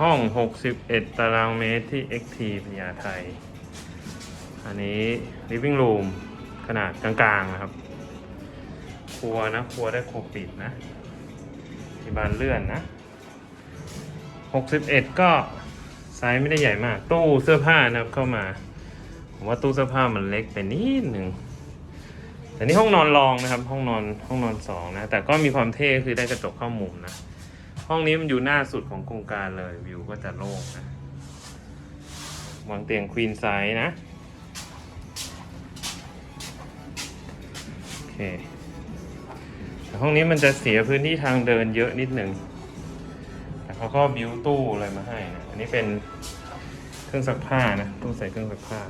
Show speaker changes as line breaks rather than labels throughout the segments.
ห้อง 61 ตารางเมตรที่ XT พญาไทอันนี้ living room ขนาดกลางๆนะครับ ครัวนะ ครัวได้ครัวปิดนะมีบานเลื่อนนะ 61 ก็ไซส์ไม่ได้ใหญ่มาก ตู้เสื้อผ้านะครับเข้ามา ผมว่าตู้เสื้อผ้ามันเล็กไปนิดหนึ่งแต่นี่ห้องนอนรองนะครับ ห้องนอนห้องนอนสองนะ แต่ก็มีความเท่คือได้กระจกเข้ามุมนะ ห้องนี้มันอยู่หน้าสุดของโครงการเลยวิวก็จะโล่งนะวางเตียงควีนไซส์นะ โอเคแต่ห้องนี้มันจะเสียพื้นที่ทางเดินเยอะนิดหนึ่ง แต่เขาก็บิวตู้อะไรมาให้นะ อันนี้เป็นเครื่องซักผ้านะ ตู้ใส่เครื่องซักผ้า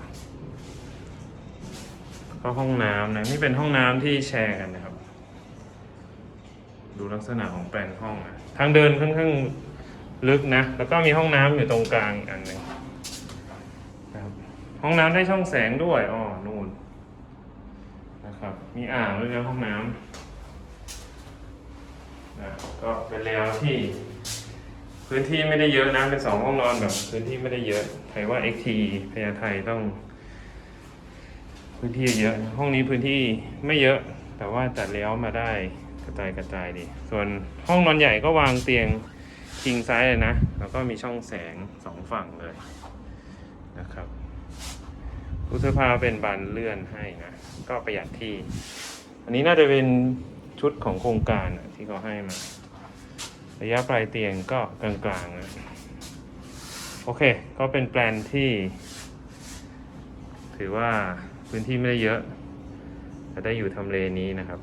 ก็ห้องน้ำนะ นี่เป็นห้องน้ำที่แชร์กันนะครับ ดูลักษณะของแปลนห้องนะทางเดินค่อนข้างลึกนะ แล้วก็มีห้องน้ำอยู่ตรงกลางอันหนึ่งนะครับห้องน้ำได้ช่องแสงด้วยอ๋อนู่นนะครับ มีอ่างด้วยนะห้องน้ำนะก็เป็นเลเยอร์ที่ พื้นที่ไม่ได้เยอะนะเป็นสองห้องนอนแบบพื้นที่ไม่ได้เยอะใครว่า XT พญาไทต้อง พื้นที่เยอะ ห้องนี้พื้นที่ไม่เยอะ แต่ว่าจัดเลี้ยวมาได้ ระจายกระจายดี ส่วนห้องนอนใหญ่ก็วางเตียงคิงไซส์เลยนะ แล้วก็มีช่องแสงสองฝั่งเลยนะครับตู้เสื้อผ้าเป็นบานเลื่อนให้นะ ก็ประหยัดที่ อันนี้น่าจะเป็นชุดของโครงการที่เขาให้มา ระยะปลายเตียงก็กลางๆนะโอเค ก็เป็นแปลนที่ ถือว่าพื้นที่ไม่ได้เยอะแต่ได้อยู่ทำเลนี้นะครับ